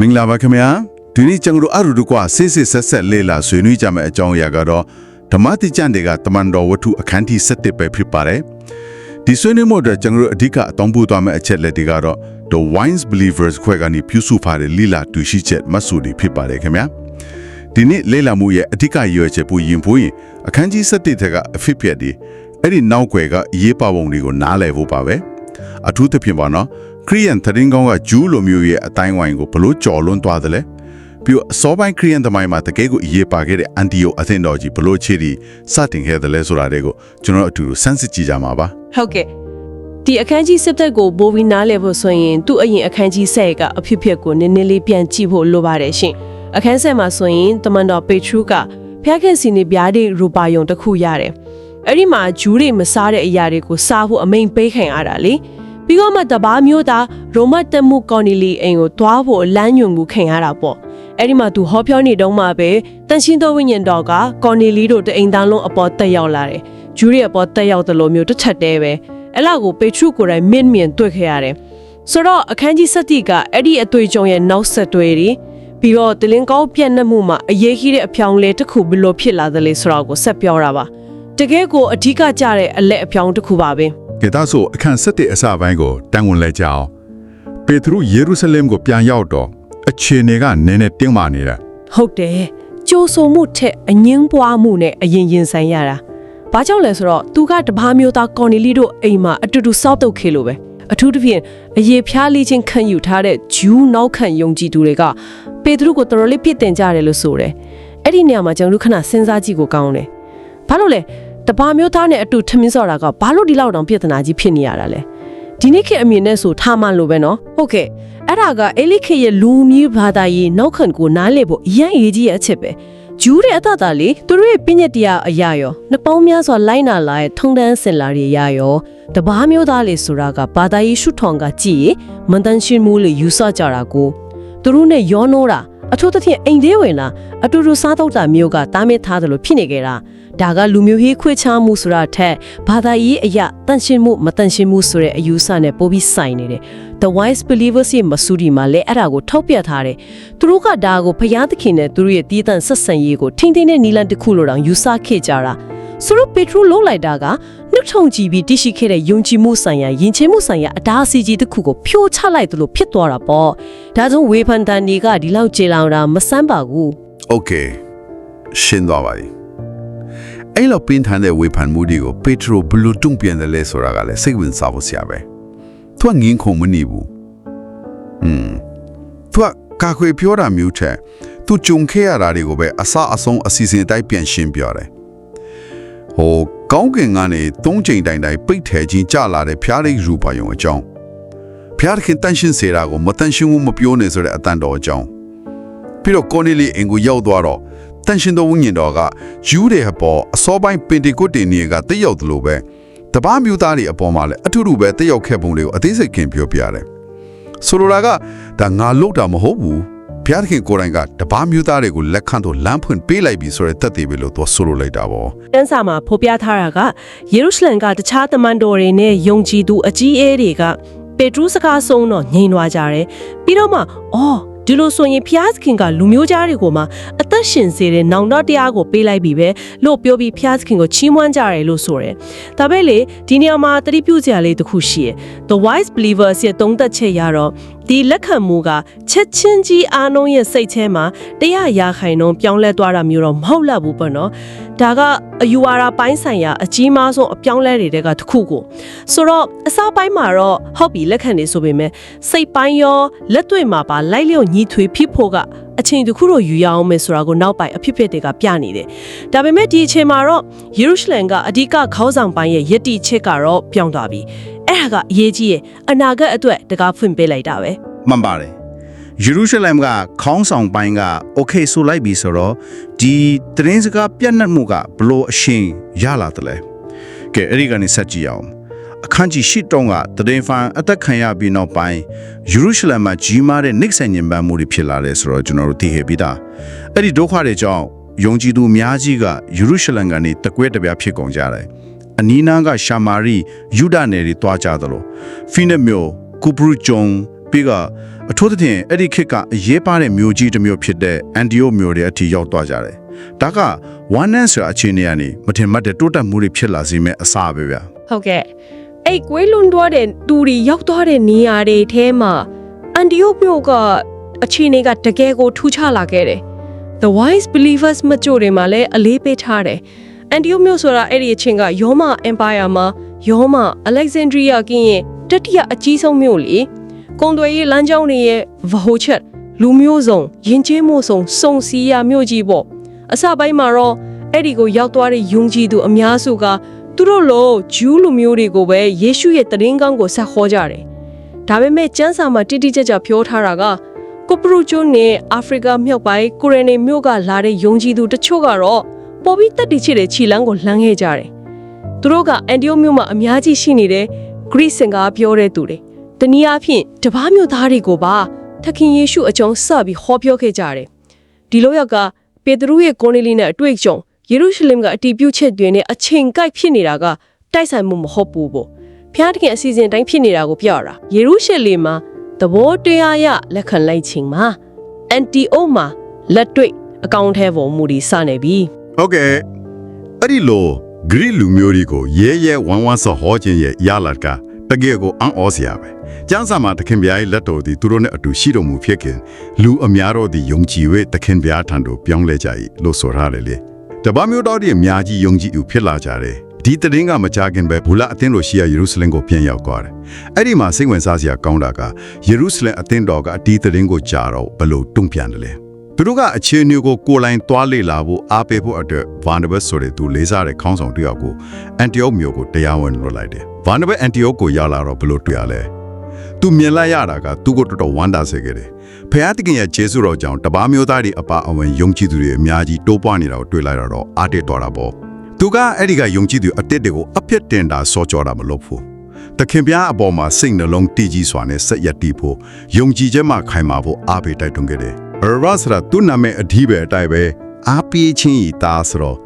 မင်္ဂလာပါခင်ဗျာဒီနေ့ကျွန်တော်တို့အရူတကွာဆေးဆေးဆက်ဆက်လေးလာဆွေးနွေးကြမယ့်အကြောင်းအရာကတော့ဓမ္မတိကျမ်းတွေကတမန်တော်ဝတ္ထုအခန်းที่7ပဲဖြစ်ပါတယ်ဒီဆွေးနွေးမှုအတွက်ကျွန်တော်တို့အဓိကအတောင်းပို့သွားမယ့်အချက်လက်တွေကတော့ The Wines Believers ခွဲကနေပြုစုထားတဲ့လီလာတူရှိချက်မတ်ဆူတွေဖြစ်ပါတယ်ခင်ဗျာဒီနေ့လေးလာမှုရဲ့အဓိကရည်ရွယ်ချက်ပူရင်ဖို့ရင်အခန်းကြီး7ထဲကအဖြစ်ပြက်ဒီအဲ့ဒီနောက်ွယ်ကအရေးပါပုံတွေကိုနားလည်ဖို့ပါပဲ အထူးသဖြင့်ပါနော်ခရိယန်သတင်းကောင်းကဂျူးလိုမျိုးရဲ့အတိုင်းဝိုင်းကိုဘလို့ကြော်လွန်းသွားတယ်လဲပြီးတော့အစောပိုင်းခရိယန်သမိုင်းမှာတကယ်ကိုအရေးပါခဲ့တဲ့အန်တီယိုအသင်းတော်ကြီးဘလို့ချီတီစတင်ခဲ့တယ်လဲဆိုတာတွေကိုကျွန်တော်တို့အတူတူစမ်းစစ်ကြည့်ကြမှာပါဟုတ်ကဲ့ဒီအခန်းကြီးစစ်သက်ကိုဘိုးပြီးနားလည်ဖို့ဆိုရင်သူ့အရင်အခန်းကြီးဆက်ကအဖြစ်ဖြစ်ကိုနည်းနည်းလေးပြန်ကြည့်ဖို့လိုပါတယ်ရှင်အခန်းဆက်မှာဆိုရင်တမန်တော်ပေထရုကဖျားခင်စီနေပြားတဲ့ရူပါယုံတစ်ခုရတယ် အဲ့ဒီမှာဂျူးတွေမစားတဲ့အရာတွေကိုစားဖို့အမိန်ပေးခံရတာလေပြီးတော့မှတပားမျိုးသားရိုမတ်တမှုကော်နီလီအိမ်ကိုတွားဖို့လမ်းညွန်မှုခံရတာပေါ့အဲ့ဒီမှာသူဟောပြောနေတုန်းမှာပဲတန်ရှင်းသောဝိညာဉ်တော်ကကော်နီလီတို့တအိမ်သားလုံးအပေါ်တက်ရောက်လာတယ်ဂျူးတွေအပေါ်တက်ရောက်တယ်လို့မျိုးတစ်ချက်တည်းပဲအဲ့လောက်ကိုပေထရုကိုယ်တိုင်မင်းမြင်တွေ့ခဲ့ရတယ်။ဆိုတော့အခန်းကြီး7ကအဲ့ဒီအသွေးကြုံရဲ့နောက်ဆက်တွဲတွေပြီးတော့တလင်းကောင်းပြန့်နှံ့မှုမှာအရေးကြီးတဲ့အဖြောင်းလဲတစ်ခုဘယ်လိုဖြစ်လာသလဲဆိုတော့ကိုဆက်ပြောတာပါ။ တကယ်ကိုအဓိကကြတဲ့အလက်အဖြောင်းတစ်ခုပါပဲကဲဒါဆိုအခန်း7အစပိုင်းကိုတန်ဝင်လဲကြအောင်ပေထရုယေရုရှလင်ကိုပြန်ရောက်တော့အခြေအနေကနည်းနည်းတင်းမာနေတာ။ဟုတ်တယ်။ကြိုးဆိုမှုထက်အငင်းပွားမှုနဲ့အရင်ရင်ဆိုင်ရတာ။ဘာကြောင့်လဲဆိုတော့သူကတပားမျိုးသားကော်နီလီတို့အိမ်မှာအတူတူစောက်တုတ်ခေလို့ပဲ။အထူးသဖြင့်အရေးဖျားလေးချင်းခံယူထားတဲ့ဂျူးနောက်ခံယုံကြည်သူတွေကပေတရုကိုတော်တော်လေးပြစ်တင်ကြတယ်လို့ဆိုတယ်။အဲ့ဒီနေရာမှာကျွန်တော်တို့ခဏစဉ်းစားကြည့်ကိုကောင်းတယ်။ဘာလို့လဲ တပါမျိုးသားနဲ့အတူထမင်းစော်တာကဘာလို့ဒီလောက်တောင်ပြဿနာကြီးဖြစ်နေရတာလဲ။ဒီနေ့ခေတ်အမြင်နဲ့ဆိုထားမှလို့ပဲနော်။ဟုတ်ကဲ့အဲ့ဒါကအေလိခေတ်ရဲ့လူမျိုးဘာသာရေးနောက်ခံကိုနားလည်ဖို့အရင်အရေးကြီးရဲ့အချက်ပဲ။ဂျူးတဲ့အတ္တတာလေသူတို့ရဲ့ပြည့်ညက်တရားအရာရောနှစ်ပေါင်းများစွာလိုက်နာလာတဲ့ထုံတန်းစင်လာတွေအရာရောတပားမျိုးသားလေဆိုတာကဘာသာရေးရှုထောင်ကကြည့်ရင်မန်တန်ရှင်းမှုလေယူဆကြတာကိုသူတို့နဲ့ရောနှိုးတာအထူးသဖြင့်အိမ်သေးဝင်လာအတူတူစားတော့တာမျိုးကတားမြစ်ထားတယ်လို့ဖြစ်နေကြတာ ဒါကလူမျိုးရေးခွဲခြားမှုဆိုတာထက်ဘာသာရေးအရတန်ရှင်းမှုမတန်ရှင်းမှုဆိုတဲ့အယူအဆနဲ့ပိုပြီးဆိုင်နေတယ်။ The Wise Believers ရဲ့မဆူဒီမှာလည်းအဲ့ဒါကိုထောက်ပြထားတယ်။သူတို့ကဒါကိုဖျားသခင်နဲ့သူတို့ရဲ့တည်တံ့ဆက်ဆံရေးကိုထိမ့်သိမ့်တဲ့နီလန်တစ်ခုလိုတောင်ယူဆခဲ့ကြတာ။ဆိုတော့ပေထရုလုံးလိုက်တာကနှုတ်ထုံကြည့်ပြီးတရှိခဲ့တဲ့ယုံကြည်မှုဆိုင်ရာယဉ်ကျေးမှုဆိုင်ရာအတားအဆီးကြီးတစ်ခုကိုဖြိုချလိုက်သလိုဖြစ်သွားတာပေါ့။ဒါကြောင့်ဝေဖန်တန်တွေကဒီလောက်ကြေလောင်တာမဆန်းပါဘူး။ Okay ရှင်းသွားပါပြီ။ အဲ့လိုပင်းထန်တဲ့ဝေဖန်မှုတွေကိုပေထရိုဘယ်လိုတုံ့ပြန်တယ်လဲဆိုတာကလည်းစိတ်ဝင်စားဖို့ဆရာပဲသူကငင်းခုန်မနေဘူးอืมသူကကာခွေပြောတာမျိုးချက်သူကြုံခဲ့ရတာတွေကိုပဲအစအဆုံးအစီအစဉ်အတိုင်းပြန်ရှင်းပြတယ်ဟိုကောင်းကင်ကနေသုံးချိန်တိုင်တိုင်ပိတ်ထဲချင်းကြလာတဲ့ဖျားရိတ်ရူပါယုံအကြောင်းဖျားခင်တန်ရှင်းစေတာကိုမတန်ရှင်းဘူးမပြောနဲ့ဆိုတဲ့အတန်တော်အကြောင်းပြီးတော့ကော်နီလီအင်ကိုရောက်သွားတော့ တန်ရှင်တော်ဝိညာဉ်တော်ကယူတဲ့ပေါ်အစောပိုင်းပင်တီကုတ်တင်နေကတက်ရောက်သလိုပဲတပားမျိုးသားတွေအပေါ်မှာလည်းအထူးထူပဲတက်ရောက်ခဲ့ပုံတွေကိုအသေးစိတ်ခင်ပြောပြတယ်ဆိုလိုတာကဒါငါလုပ်တာမဟုတ်ဘူးဘုရားသခင်ကိုယ်တိုင်ကတပားမျိုးသားတွေကိုလက်ခံတော့လမ်းဖွင့်ပေးလိုက်ပြီဆိုတဲ့တက်သေးပဲလို့သူဆိုလိုလိုက်တာပေါ့တန်းစာမှာဖော်ပြထားတာကယေရုရှလင်ကတခြားတမန်တော်တွေနဲ့ယုံကြည်သူအကြီးအဲတွေကပေထရုစကားဆုံးတော့ငြိမ်သွားကြတယ်ပြီးတော့မှအော် ဒီလိုဆိုရင်ဖျားသခင်ကလူမျိုးသားတွေကိုမှအသက်ရှင်စေတဲ့နောင်တတရားကိုပေးလိုက်ပြီပဲလို့ပြောပြီးဖျားသခင်ကိုချီးမွမ်းကြတယ်လို့ဆိုတယ်ဒါပဲလေဒီနေရာမှာတတိပြုစရာလေးတစ်ခုရှိရယ် The Wise Believers ရဲ့သုံးသက်ချက်ရတော့ဒီလက်ခံမှုကချက်ချင်းကြီးအားလုံးရဲ့စိတ်ထဲမှာတရားရာခိုင်နှုန်းပြောင်းလဲသွားတာမျိုးတော့မဟုတ်လောက်ဘူးပေါ့နော် ဒါကအယူဝါဒပိုင်းဆိုင်ရာအကြီးမားဆုံးအပြောင်းလဲတွေတဲကတစ်ခုကိုဆိုတော့အစားပိုင်းမှာတော့ဟုတ်ပြီလက်ခံနေဆိုပေမဲ့စိတ်ပိုင်းရောလက်တွေ့မှာပါလိုက်လျော့ညီထွေဖြစ်ဖို့ကအချိန်တစ်ခုတော့ယူရအောင်မယ်ဆိုတာကိုနောက်ပိုင်းအဖြစ်ဖြစ်တွေကပြနေတယ်။ဒါပေမဲ့ဒီအချိန်မှာတော့ယေရုရှလင်ကအဓိကခေါင်းဆောင်ပိုင်းရဲ့ယက်တီချက်ကတော့ပြောင်းသွားပြီ။အဲ့ဒါကအရေးကြီးရဲ့အနာဂတ်အတွက်တကားဖွင့်ပေးလိုက်တာပဲမှန်ပါတယ် ယေရုရှလင်ကခေါင်းဆောင်ပိုင်းကโอเคဆိုလိုက်ပြီဆိုတော့ဒီတရင်စကားပြတ်နှက်မှုကဘလို့အရှင်ရလာတယ်လဲကဲအဲ့ဒီကနေဆက်ကြည့်အောင်အခန်းကြီး၈တုံးကတရင်ဖန်အသက်ခံရပြီးနောက်ပိုင်းယေရုရှလင်မှာကြီးမားတဲ့နှိမ့်ဆက်ညင်ပန်းမှုတွေဖြစ်လာတယ်ဆိုတော့ကျွန်တော်တို့သိခဲ့ပြီးသားအဲ့ဒီဒုက္ခတွေကြောင့်ယုံကြည်သူအများကြီးကယေရုရှလင်ကနေတကွဲတပြားဖြစ်ကုန်ကြတယ်အနီးနားကရှာမာရိယူဒနယ်တွေတွားကြသလိုဖိနက်မြို့ကူပရုဂျုံပြီးက အထူးသဖြင့်အဲ့ဒီခေတ်ကအရေးပါတဲ့မြို့ကြီးတစ်မြို့ဖြစ်တဲ့အန်တီယိုမြို့တွေအထိရောက်သွားကြတယ်ဒါက one and ဆိုအခြေအနေကနေမထင်မှတ်တဲ့တိုးတက်မှုတွေဖြစ်လာစေမယ့်အစာပဲဗျာဟုတ်ကဲ့အဲ့ကွေးလွန်သွားတဲ့တူရီရောက်သွားတဲ့နေရာတွေထဲမှာအန်တီယိုမြို့ကအခြေအနေကတကယ်ကိုထူးခြားလာခဲ့တယ် The wise believers မကြိုတွေမှာလည်းအလေးပေးထားတယ်အန်တီယိုမြို့ဆိုတာအဲ့ဒီအချင်းကယောမ empire မှာယောမ Alexandria ကင်းရဲ့တတိယအကြီးဆုံးမြို့လေ ကုံတွေရဲ့လမ်းကြောင်းတွေရဲ့ဗဟိုချက်လူမျိုးစုံယဉ်ကျေးမှုစုံစုံစီရမြို့ကြီးပေါ့အစပိုင်းမှာတော့အဲ့ဒီကိုရောက်သွားတဲ့ယုံကြည်သူအများစုကသူတို့လိုဂျူးလူမျိုးတွေကိုပဲယေရှုရဲ့တရင်ကောင်းကိုဆက်ဟောကြတယ်ဒါပေမဲ့ကျမ်းစာမှာတိတိကျကျပြောထားတာကကိုပရူကျွန်းနဲ့အာဖရိကမြောက်ပိုင်းကိုရီးနေမြို့ကလာတဲ့ယုံကြည်သူတချို့ကတော့ပေါ်ပြီးတက်တည်ချစ်တဲ့ခြေလမ်းကိုလှမ်းခဲ့ကြတယ်သူတို့ကအန်တီယိုမြို့မှာအများကြီးရှိနေတဲ့ဂရိစင်ကာပြောတဲ့သူတွေ တနည်းအားဖြင့်တပားမြို့သားတွေကိုပါသခင်ယေရှုအကြောင်းစပြီးဟောပြောခဲ့ကြတယ်ဒီလိုရောက်ကပေတရုရဲ့ကိုနေလီနဲ့အတွေ့အကြုံယေရုရှလင်ကအတီးပြုတ်ချက်တွေနဲ့အချိန်ကိုက်ဖြစ်နေတာကတိုက်ဆိုင်မှုမဟုတ်ဘူးပေါ့ဖျားတခင်အစီအစဉ်တိုင်းဖြစ်နေတာကိုပြောတာယေရုရှလင်မှာသဘောတရားရလက်ခံလိုက်ခြင်းမှာအန်တီအိုမှာလက်တွေ့အကောင့်ထဲပေါ်မူဒီစနေပြီဟုတ်ကဲ့အဲ့ဒီလိုဂရိလူမျိုးတွေကိုရဲရဲဝမ်းဝမ်းဆော်ဟောခြင်းရဲ့ရလာကတကယ်ကိုအံ့ဩစရာပဲ ကျမ်းစာမှာတခင်ဗျာရဲ့လက်တော်သည်သူတို့နဲ့အတူရှိတော်မူဖြစ်ခင်လူအများတော်သည်ယုံကြည်၍တခင်ဗျာထံသို့ပြောင်းလဲကြ၏လို့ဆိုထားတယ်လေတပတ်မျိုးတော်ဒီအများကြီးယုံကြည်သူဖြစ်လာကြတယ်ဒီတရင်ကမကြခင်ပဲဘူလာအသင်းတော်ရှိရာယေရုရှလင်ကိုပြန်ရောက်သွားတယ်အဲ့ဒီမှာစိတ်ဝင်စားစရာကောင်းတာကယေရုရှလင်အသင်းတော်ကဒီတရင်ကိုကြာတော့ဘလို့တုံ့ပြန်တယ်လေသူတို့ကအခြေအနေကိုကိုယ်လိုင်းသွားလေလာဖို့အားပေးဖို့အတွက်ဗာနဘတ်ဆိုတဲ့သူလေးစားတဲ့ခေါင်းဆောင်တစ်ယောက်ကိုအန်တီယိုမြို့ကိုတရားဝင်လွှတ်လိုက်တယ်။ဗာနဘတ်အန်တီယိုကိုရောက်လာတော့ဘယ်လို့တွေ့ရလဲ။ तू မြင်လိုက်ရတာကသူ့ကိုတော်တော်ဝမ်းသာစေခဲ့တယ်။ဖခင်တခင်ရဲ့ဂျေစုတော်ကြောင့်တပါးမျိုးသားတွေအပါအဝင်ယုံကြည်သူတွေအများကြီးတိုးပွားနေတာကိုတွေ့လိုက်တော့အားတက်တော်တာပေါ့။သူကအဲ့ဒီကယုံကြည်သူအတက်တွေကိုအပြစ်တင်တာစောကြောတာမလုပ်ဘူး။တခင်ပြားအပေါ်မှာစိတ်နှလုံးတည်ကြည်စွာနဲ့ဆက်ရက်တည်ဖို့ယုံကြည်ချက်မှခိုင်မာဖို့အားပေးတိုက်တွန်းခဲ့တယ်။ Erva ဆိုတာသူ့နာမည်အဓိပ္ပာယ်အတိုင်းပဲအားပေးခြင်းဤသားဆိုတော့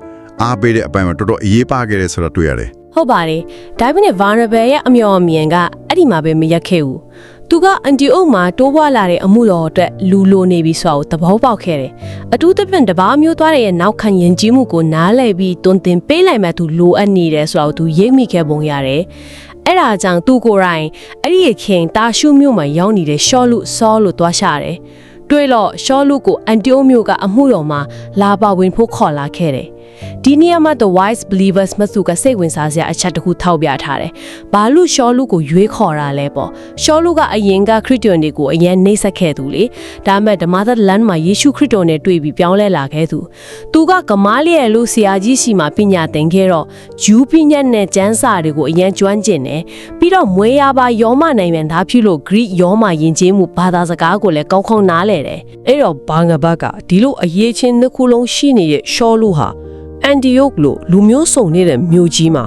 အားပေးတဲ့အပိုင်းမှာတော်တော်အရေးပါခဲ့တယ်ဆိုတော့တွေ့ရတယ် ဟုတ်ပါတယ်ဒါပေမဲ့ vulnerable ရဲ့အမျှော်အမြင်ကအဲ့ဒီမှာပဲမရက်ခဲ့ဘူးသူကအန်တီအိုမှာတိုးပွားလာတဲ့အမှုတော်အတွက်လူလိုနေပြီဆိုတာကိုသဘောပေါက်ခဲ့တယ်အထူးသဖြင့်တပားမျိုးသွားတဲ့ရဲ့နောက်ခံယဉ်ကျေးမှုကိုနားလည်ပြီးတွင်တင်ပေးလိုက်မှသူလိုအပ်နေတယ်ဆိုတာကိုသူရိပ်မိခဲ့ပုံရတယ်အဲ့ဒါကြောင့်သူကိုယ်တိုင်အဲ့ဒီခင်တာရှုမြို့မှာရောက်နေတဲ့ရှော့လူစောလို့တွားရှာတယ်တွေ့တော့ရှော့လူကိုအန်တီအိုမျိုးကအမှုတော်မှာလာပါဝင်ဖို့ခေါ်လာခဲ့တယ် ဒီနေရာမှာ the wise believers မစုကစိတ်ဝင်စားစရာအချက်တစ်ခုထောက်ပြထားတယ်။ဘာလို့ရှောလူကိုရွေးခေါ်တာလဲပေါ့။ရှောလူကအရင်ကခရစ်တော်တွေကိုအရင်နှိမ့်ဆက်ခဲ့သူလေ။ဒါမဲ့ဓမ္မသတ်လမ်းမှာယေရှုခရစ်တော်နဲ့တွေ့ပြီးပြောင်းလဲလာခဲ့သူ။သူကကမားလျက်လို့ဆရာကြီးစီမှာပညာသင်ခဲ့တော့ဂျူးပညာနဲ့ကျမ်းစာတွေကိုအရင်ကျွမ်းကျင်တယ်။ပြီးတော့မွေးရပါယောမနိုင်ငံသားဖြစ်လို့ Greek ယောမယဉ်ကျေးမှုဘာသာစကားကိုလည်းကောင်းကောင်းနားလည်တယ်။အဲ့တော့ဘာငဘတ်ကဒီလိုအရေးချင်းနှစ်ခုလုံးရှိနေတဲ့ရှောလူဟာ အန်တီယိုကလိုလူမျိုးစုံနေတဲ့မြို့ကြီးမှာ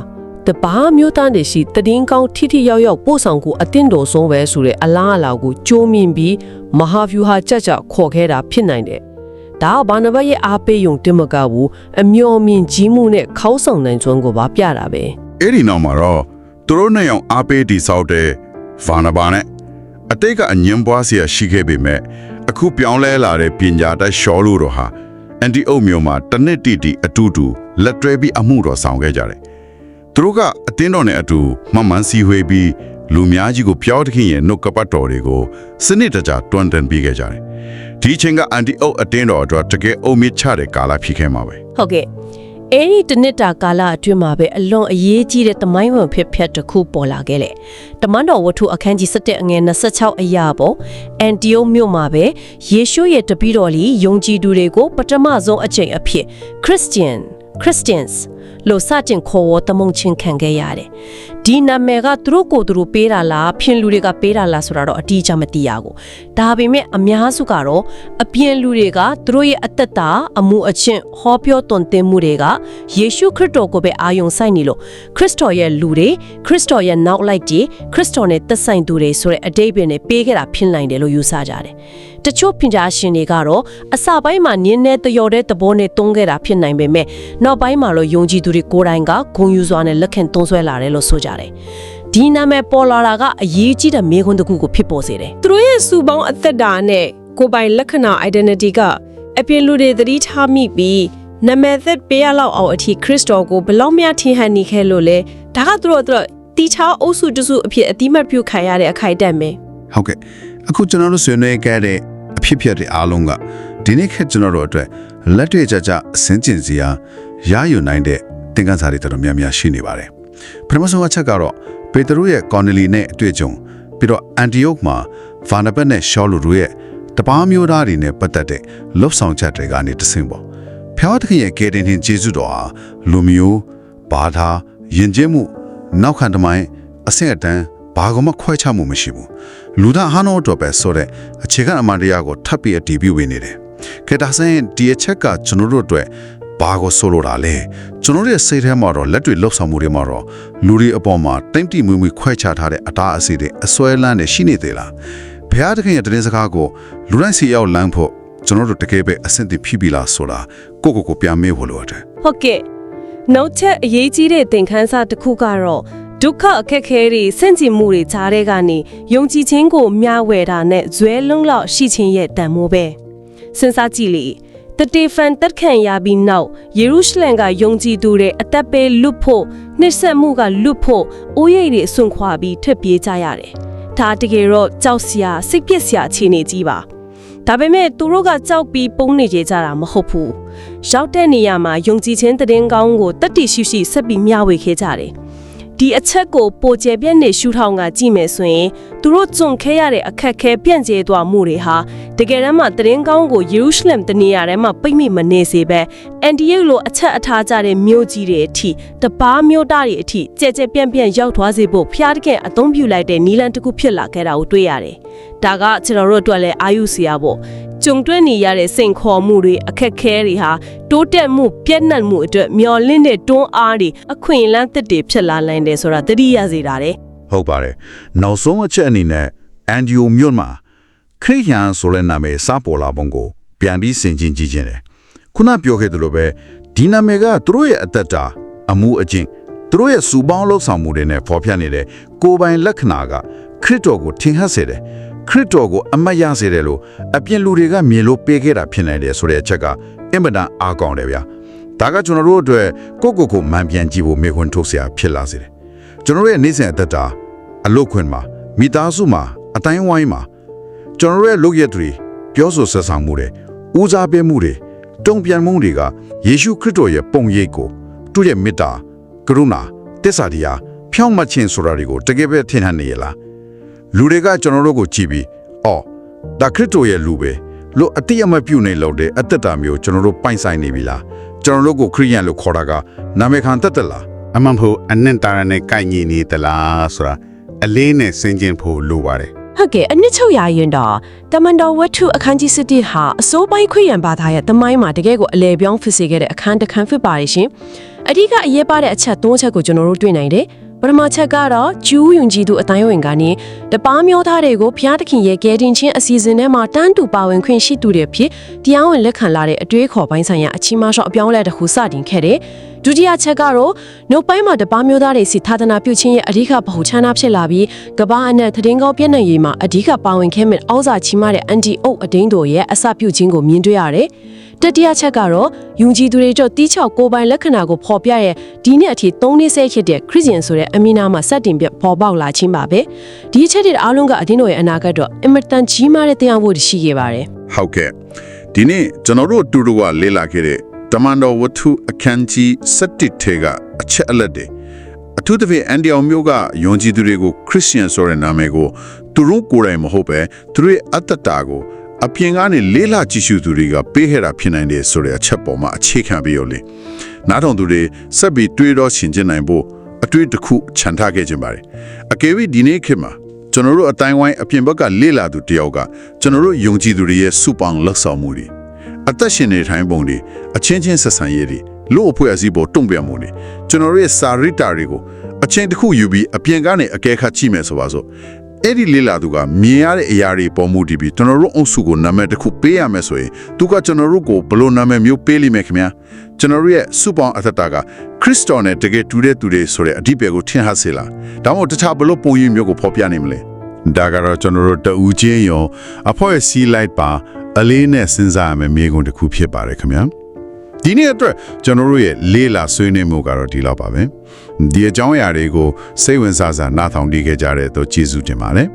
တပါးမျိုးသားတွေရှိတည်င်းကောင်းထိထိရောက်ရောက်ပို့ဆောင်ကိုအတင်းတော်ဆုံးပဲဆိုတဲ့အလားအလာကိုကြိုးမြင်ပြီးမဟာဗျူဟာကြကြခေါ်ခဲ့တာဖြစ်နိုင်တယ်။ဒါကဘာနဘတ်ရဲ့အားပေးယုံတင်မကဘူးအမျော်မြင်ကြီးမှုနဲ့ခေါင်းဆောင်နိုင်စွမ်းကိုပါပြတာပဲအဲ့ဒီနောက်မှာတော့သူတို့နဲ့အောင်အားပေးတိဆောက်တဲ့ဗာနဘာနဲ့အတိတ်ကအငင်းပွားစရာရှိခဲ့ပေမဲ့အခုပြောင်းလဲလာတဲ့ပညာတတ်ရှောလို့တော့ဟာအ န်တီအုတ်မျိုးမှာတနစ်တီတီအတူတူလက်တွဲပြီးအမှုတော်ဆောင်ခဲ့ကြတယ်သူတို့ကအတင်းတော်နဲ့အတူမှန်မှန်စီဝေးပြီးလူများကြီးကိုပြောင်းတခင်ရဲ့နှုတ်ကပတ်တော်တွေကိုစနစ်တကျတွန်းတင်ပေးခဲ့ကြတယ်ဒီအချိန်ကအန်တီအုတ်အတင်းတော်အတွက်တကယ်အုံမြင့်ချတဲ့ကာလဖြစ်ခဲ့မှာပဲ။ဟုတ်ကဲ့ အဲ့ဒီတနစ်တာကာလအတွင်းမှာပဲအလွန်အရေးကြီးတဲ့တမိုင်းဝင်ဖြစ်ဖြတ်တစ်ခုပေါ်လာခဲ့လေ။တမန်တော်ဝတ္ထုအခန်းကြီး7အငယ်26အရာပေါ့အန်တီယိုမြို့မှာပဲယေရှုရဲ့တပည့်တော်လီယုံကြည်သူတွေကိုပထမဆုံးအချိန်အဖြစ် Christian Christians လို့စတင်ခေါ်ဝေါ်တမုံချင်းခံခဲ့ရတယ်။ ဒီနာမည်ကသူတို့ကိုယ်သူတို့ပေးတာလားဖြင်လူတွေကပေးတာလားဆိုတာတော့အတိအကျမသိရဘူး။ဒါပေမဲ့အများစုကတော့အပြင်လူတွေကသူတို့ရဲ့အသက်တာအမှုအချင်းဟောပြောတွင်တင်မှုတွေကယေရှုခရစ်တော်ကိုပဲအာယုံစိုက်နေလို့ခရစ်တော်ရဲ့လူတွေခရစ်တော်ရဲ့နောက်လိုက်တွေခရစ်တော်နဲ့သက်ဆိုင်သူတွေဆိုတဲ့အတိတ်ပဲနဲ့ပေးခဲ့တာဖြစ်နိုင်တယ်လို့ယူဆကြတယ်။ တချို့ပညာရှင်တွေကတော့အစပိုင်းမှာနင်းနဲ့တယော်တဲ့သဘောနဲ့တွန်းခဲ့တာဖြစ်နိုင်ပေမဲ့နောက်ပိုင်းမှာတော့ယုံကြည်သူတွေကိုယ်တိုင်ကဂုဏ်ယူစွာနဲ့လက်ခံတွန်းဆွဲလာတယ်လို့ဆိုကြတယ်။ဒဒီနာမည်ပေါ်လာတာကအရေးကြီးတဲ့မေခွန်းတစ်ခုကိုဖြစ်ပေါ်စေတယ်သူတို့ရဲ့စုပေါင်းအသက်တာနဲ့ကိုယ်ပိုင်လက္ခဏာ identity ကအပြင်လူတွေသတိထားမိပြီးနာမည်သက်ပေးရလောက်အောင်အထိခရစ်တော်ကိုဘယ်လောက်များထင်ဟန်နေခဲ့လို့လဲဒါကသူတို့အတွက်တီချာအုပ်စုတစုအဖြစ်အတိမတ်ပြုခံရတဲ့အခိုက်အတန့်ပဲဟုတ်ကဲ့အခုကျွန်တော်တို့ဆွေးနွေးခဲ့တဲ့အ ဖြစ်ဖြစ်တဲ့အားလုံးကဒီနေ့ခေတ်ကျွန်တော်တို့အတွက်လက်တွေ့ကြကြအစင်းကျင်စရာရယူနိုင်တဲ့သင်ခန်းစာတွေတော်တော်များများရှိနေပါတယ်ပထမဆုံးအချက်ကတော့ပေတရုရဲ့ကော်နယ်လီနဲ့အတွေ့အကြုံပြီးတော့အန်တီယုတ်မှာဗာနဘတ်နဲ့ရှောလူတို့ရဲ့တပားမျိုးသားတွေနဲ့ပတ်သက်တဲ့လှုပ်ဆောင်ချက်တွေကနေတဆင့်ပေါ့ဖျားသခင်ရဲ့ကယ်တင်ရှင်ဂျေဇုတော်ဟာလူမျိုးဘာသာယဉ်ကျေးမှုနောက်ခံတမိုင်းအဆင့်အတန်းဘာကမှခွဲခြားမှုမရှိဘူး လူသားဟာနောတော့ပဲဆိုတဲ့အခြေခံအမှန်တရားကိုထပ်ပြီးအတည်ပြုပေးနေတယ်ကဲဒါဆိုရင်ဒီအချက်ကကျွန်တော်တို့အတွက်ဘာကိုဆိုလိုတာလဲကျွန်တော်တို့ရဲ့စိတ်ထဲမှာတော့လက်တွေ့လှုပ်ဆောင်မှုတွေမှာတော့လူတွေအပေါ်မှာတိမ့်တိမွေ့မွေ့ခွဲခြားထားတဲ့အတားအဆီးတွေအစွဲလန်းတွေရှိနေသေးလားဘုရားသခင်ရဲ့တရင်စကားကိုလူတိုင်းစီရောက်လမ်းဖို့ကျွန်တော်တို့တကယ်ပဲအဆင့်သင့်ဖြစ်ပြီလားဆိုတာကိုယ့်ကိုယ်ကိုပြန်မေးဖို့လိုတယ်ဟုတ်ကဲ့နောက်ထပ်အရေးကြီးတဲ့သင်ခန်းစာတစ်ခုကတော့ ဒုက္ခအခက်အခဲတွေစင့်ကြင်မှုတွေကြားတဲ့ကနေယုံကြည်ခြင်းကိုမျှဝေတာနဲ့ဇွဲလုံးလောက်ရှိခြင်းရဲ့တန်မိုးပဲစဉ်းစားကြည့်လေတတေဖန်တက်ခံရပြီးနောက်ယေရုရှလင်ကယုံကြည်သူတွေအသက်ပေးလွတ်ဖို့နှိမ့်ဆက်မှုကလွတ်ဖို့အိုးရိပ်တွေအစွန့်ခွာပြီးထွက်ပြေးကြရတယ်ဒါတကယ်တော့ကြောက်စရာစိတ်ပျက်စရာအခြေအနေကြီးပါဒါပေမဲ့သူတို့ကကြောက်ပြီးပုံနေကြကြတာမဟုတ်ဘူးရောက်တဲ့နေရာမှာယုံကြည်ခြင်းတည်င်းကောင်းကိုတတိရှိရှိဆက်ပြီးမျှဝေခဲ့ကြတယ် ဒီအချက်ကိုပိုကျပြည့်နေရှုထောင်ကကြည့်မယ်ဆိုရင်သူတို့ကြုံခဲ့ရတဲ့အခက်အခဲပြန့်ကျဲသွားမှုတွေဟာတကယ်တမ်းမှာတရင်ကောင်းကိုယေရုရှလင်တနေရာထဲမှာပိတ်မိမနေစေပဲအန်တီယုတ်လိုအချက်အထားကြတဲ့မြို့ကြီးတွေအထိတပားမြို့သားတွေအထိကြဲကြဲပြန့်ပြန့်ရောက်သွားစေဖို့ဖျားတကယ်အသုံးပြုလိုက်တဲ့နီလန်တစ်ခုဖြစ်လာခဲ့တာကိုတွေ့ရတယ်။ဒါကကျွန်တော်တို့အတွက်လည်းအာယုစရာပေါ့ ကြုံတွေ့နေရတဲ့စိန်ခေါ်မှုတွေအခက်အခဲတွေဟာတိုးတက်မှုပြည့်နှက်မှုအတွက်မျော်လင့်တဲ့တွန်းအားတွေအခွင့်အလမ်းသစ်တွေဖြစ်လာနိုင်တယ်ဆိုတာသတိရစေတာတဲ့ဟုတ်ပါတယ်နောက်ဆုံးအချက်အနေနဲ့အန်ဒီယိုမြို့မှာခရိယန်ဆိုတဲ့နာမည်စပေါ်လာပုံကိုပြန်ပြီးဆင်ခြင်ကြည့်ခြင်းတယ်ခုနပြောခဲ့သလိုပဲဒီနာမည်ကသူတို့ရဲ့အသက်တာအမှုအကျင့်သူတို့ရဲ့စူပေါင်းလှုပ်ဆောင်မှုတွေနဲ့ဖော်ပြနေတဲ့ကိုယ်ပိုင်လက္ခဏာကခရစ်တော်ကိုထင်ဟပ်စေတယ် ခရစ်တော်ကိုအမတ်ရစေတယ်လို့အပြင်လူတွေကမြင်လို့ပေးခဲ့တာဖြစ်နိုင်တယ်ဆိုတဲ့အချက်ကအင်မတန်အားကောင်းတယ်ဗျာဒါကကျွန်တော်တို့အတွက်ကိုကိုကိုမှန်ပြန်ကြည့်ဖို့မေခွန်းထုတ်စရာဖြစ်လာစေတယ်ကျွန်တော်ရဲ့နေ့စဉ်အသက်တာအလုပ်ခွင်မှာမိသားစုမှာအတိုင်းဝိုင်းမှာကျွန်တော်ရဲ့လုပ်ရတွေပြောဆိုဆက်ဆောင်မှုတွေဦးစားပေးမှုတွေတုံ့ပြန်မှုတွေကယေရှုခရစ်တော်ရဲ့ပုံရိပ်ကိုသူ့ရဲ့မေတ္တာကရုဏာတစ္ဆာတရားဖြောင့်မတ်ခြင်းဆိုတာတွေကိုတကယ်ပဲထင်ဟန်နေရလား လူတွေကကျွန်တော်တို့ကိုကြည့်ပြီးအော်ဒါခရစ်တော်ရဲ့လူပဲလို့အတိအမတ်ပြုနေလို့တဲ့အသက်တာမျိုးကျွန်တော်တို့ပိုင်ဆိုင်နေပြီလားကျွန်တော်တို့ကိုခရိယန်လို့ခေါ်တာကနာမည်ခံတတ်တယ်လားအမှန်ဖို့အနင့်တာရနဲ့ကိုက်ညီနေသလားဆိုတာအလေးနဲ့စဉ်းကျင်ဖို့လိုပါတယ်ဟုတ်ကဲ့အနှစ်ချုပ်ရရင်တော့တမန်တော်ဝတ္ထုအခန်းကြီး7ဟာအစိုးပိုင်းခွင့်ရန်ဘာသာရဲ့တမိုင်းမှာတကယ်ကိုအလေပြောင်းဖြစ်စေခဲ့တဲ့အခန်းတစ်ခန်းဖြစ်ပါတယ်ရှင်အဓိကအရေးပါတဲ့အချက်၃ချက်ကိုကျွန်တော်တို့တွေ့နိုင်တယ် ပထမချက်ကတော့ဂျူးယုံကြည်သူအတိုင်းဝင်ကနေတပားမျိုးသားတွေကိုဘုရားသခင်ရဲ့ကယ်တင်ခြင်းအစီအစဉ်ထဲမှာတန်းတူပါဝင်ခွင့်ရှိသူတွေဖြစ်တရားဝင်လက်ခံလာတဲ့အတွေးခေါ်ပိုင်းဆိုင်ရာအချီးမရှော့အပြောင်းအလဲတစ်ခုစတင်ခဲ့တယ်ဒုတိယချက်ကတော့နှုတ်ပိုင်းမှာတပားမျိုးသားတွေစီသာသနာပြုခြင်းရဲ့အဓိကဗဟုချမ်းသာဖြစ်လာပြီးကမ္ဘာအနှံ့သတင်းကောင်းပြည့်နှံ့ရေးမှာအဓိကပါဝင်ခဲ့မဲ့အောက်စာချီးမတဲ့အန်တီအုပ်အဒိန်းတို့ရဲ့အစပြုခြင်းကိုမြင်တွေ့ရတယ်။ တတိယချက်ကတော့ယုံကြည်သူတွေတို့တီးချောက်ကိုယ်ပိုင်လက္ခဏာကိုဖော်ပြရဲ့ဒီနှစ်အထိ၃နှစ်ဆဲဖြစ်တဲ့ခရစ်ယာန်ဆိုတဲ့အမီနာမှာစတင်ပြပေါ်ပေါက်လာခြင်းပါပဲ။ဒီအချက်တွေအားလုံးကအဒင်းတို့ရဲ့အနာဂတ်တော့အင်မတန်ကြီးမားတဲ့တရားဖို့ရှိခဲ့ပါတယ်။ဟုတ်ကဲ့ဒီနေ့ကျွန်တော်တို့အတူတူကလေ့လာခဲ့တဲ့တမန်တော်ဝတ္ထုအခန်းကြီး7ထဲကအချက်အလက်တွေအထူးသဖြင့်အန်ဒီအောင်မျိုးကယုံကြည်သူတွေကိုခရစ်ယာန်ဆိုတဲ့နာမည်ကိုသူတို့ကိုယ်တိုင်မဟုတ်ပဲသူတို့ရဲ့အတ္တတာကို အပြင်ကနေလေးလာကြည့်ရှုသူတွေကပေးခဲ့တာဖြစ်နိုင်တယ်ဆိုတဲ့အချက်ပေါ်မှာအခြေခံပြီးရောလေနားထောင်သူတွေစက်ပြီးတွေးတော့ရှင်ကျင်နိုင်ဖို့အတွေ့တစ်ခုခြံထားခဲ့ခြင်းပါတယ်အကယ်၍ဒီနေ့ခေတ်မှာကျွန်တော်တို့အတိုင်းဝိုင်းအပြင်ဘက်ကလေ့လာသူတယောက်ကကျွန်တော်တို့ယုံကြည်သူတွေရဲ့စုပေါင်းလက်ဆောင်မှုတွေအသက်ရှင်နေထိုင်ပုံတွေအချင်းချင်းဆက်ဆံရေးတွေလို့အဖွဲ့အစည်းပေါ်တုံ့ပြန်မှုတွေကျွန်တော်တို့ရဲ့စာရိတ္တာတွေကိုအချင်းတစ်ခုယူပြီးအပြင်ကနေအကဲခတ်ကြည့်မယ်ဆိုပါစို့ အဲ့ဒီလေးလာသူကမြင်ရတဲ့အရာတွေပေါ်မှုတည်ပြီးကျွန်တော်တို့အုပ်စုကိုနာမည်တစ်ခုပေးရမယ်ဆိုရင်သူကကျွန်တော်တို့ကိုဘယ်လိုနာမည်မျိုးပေးလိမ့်မယ်ခင်ဗျာကျွန်တော်တို့ရဲ့စုပေါင်းအသက်တာကခရစ်တော်နဲ့တကယ်တူတဲ့သူတွေဆိုတဲ့အဓိပ္ပာယ်ကိုထင်ဟပ်စေလားဒါမှမဟုတ်တခြားဘယ်လိုပုံရိပ်မျိုးကိုဖော်ပြနိုင်မလဲဒါကတော့ကျွန်တော်တို့တူချင်းရောအဖို့ရဲ့စီလိုက်ပါအလေးနဲ့စဉ်းစားရမယ့်မိကုံတစ်ခုဖြစ်ပါတယ်ခင်ဗျာ ဒီနေ့အတွက်ကျွန်တော်တို့ရဲ့လေးလာဆွေးနွေးမှုကတော့ဒီလောက်ပါပဲဒီအကြောင်းအရာတွေကိုစိတ်ဝင်စားစားနားထောင်ကြခဲ့ကြတဲ့တော့ကျေးဇူးတင်ပါတယ်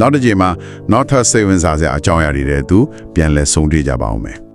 နောက်တစ်ချိန်မှာနောက်ထပ်စိတ်ဝင်စားစရာအကြောင်းအရာတွေတဲ့သူပြန်လည်ဆုံးတွေ့ကြပါအောင်မယ်